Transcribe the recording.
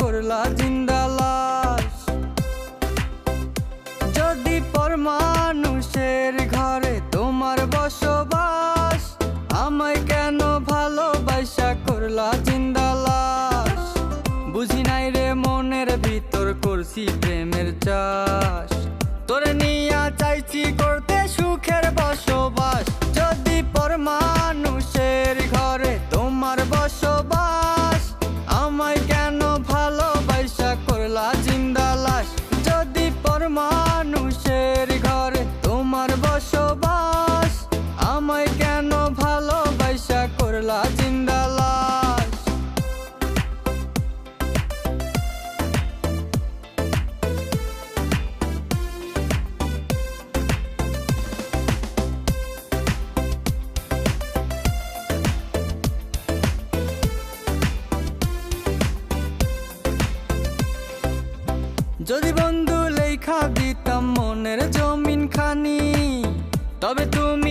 করলা জিন্দা লাশ যদি পর মানুষের ঘরে তোমার বসবাস, আমায় কেন ভালোবাসা করলা জিন্দা লাশ বুঝি নাই রে মনের ভিতর করছি প্রেমের চাষ। তোর নিয়া চাইছি আমায় কেন ভালোবাসা করলা জিন্দা যদি বন্ধু লেখা দিতাম মনের জমিন খানি তবে তুমি